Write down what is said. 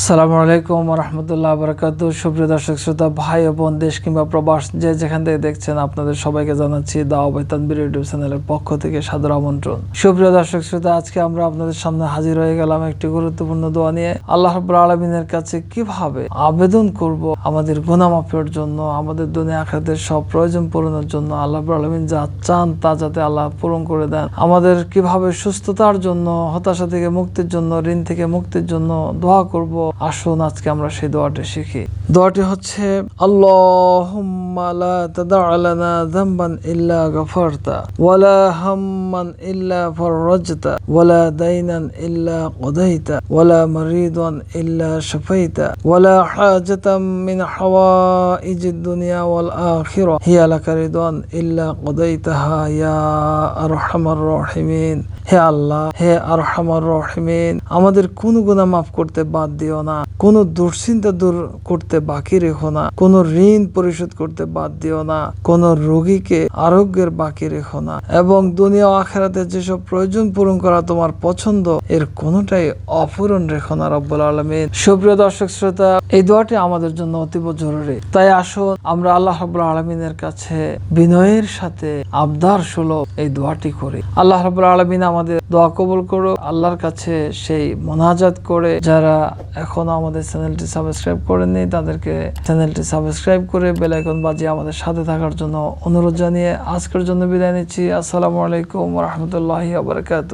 আসসালামু আলাইকুম রহমতুল্লাহ বরকাত। সুপ্রিয় দর্শক, শ্রোতা, ভাই ও বোন, দেশ কিংবা প্রবাস যে যেখান থেকে দেখছেন, আপনাদের সবাইকে জানাচ্ছি দাওয়াবাই তানবির ইউটিউব চ্যানেলের পক্ষ থেকে সাদর আমন্ত্রণ। সুপ্রিয় দর্শক, শ্রোতা, আজকে আমরা আপনাদের সামনে হাজির হয়ে গেলাম একটি গুরুত্বপূর্ণ দোয়া নিয়ে। আল্লাহ রব্বুল আলমিনের কাছে কীভাবে আবেদন করব, আমাদের গুনামাফের জন্য, আমাদের দুনিয়া আখাতের সব প্রয়োজন পূরণের জন্য আল্লাহ আলমিন যা চান তা যাতে আল্লাহ পূরণ করে দেন। আমাদের কীভাবে সুস্থতার জন্য, হতাশা থেকে মুক্তির জন্য, ঋণ থেকে মুক্তির জন্য দোয়া করব আসুন আজকে আমরা সেই দোয়াটা শিখি। দোয়াটি হচ্ছে হে আমাদের কোন গুণা মাফ করতে বাদ দিও না কোন দুশ্চিন্তা দূর করতে বাকি রেখো না, কোন ঋণ পরিশোধ করতে বাদ দিও না, কোন রোগীকে আরোগ্যের বাকি রেখো না এবং দুনিয়া আখেরাতে যেসব প্রয়োজন পূরণ করা তোমার পছন্দ, এর কোনটাই অপূরণ রেখো না রব্বুল আলমিন। সুপ্রিয় দর্শক শ্রোতা, এই দোয়াটি আমাদের জন্য অতীব জরুরি। তাই আসুন, আমরা আল্লাহ রব্বুল আলমিনের কাছে বিনয়ের সাথে আবদার সুলভ এই দোয়াটি করি। আল্লাহ রব্বুল আলমিন আমাদের দোয়া কবুল করো আল্লাহর কাছে সেই মোনাজাত করে যারা এখন আমাদের চ্যানেলটি সাবস্ক্রাইব করেননি, তাদেরকে চ্যানেলটি সাবস্ক্রাইব করে বেলাইকন বাজিয়ে আমাদের সাথে থাকার জন্য অনুরোধ জানিয়ে আজকের জন্য বিদায় নিচ্ছি। আসসালামু আলাইকুম রহমতুল্লাহি আবরকাত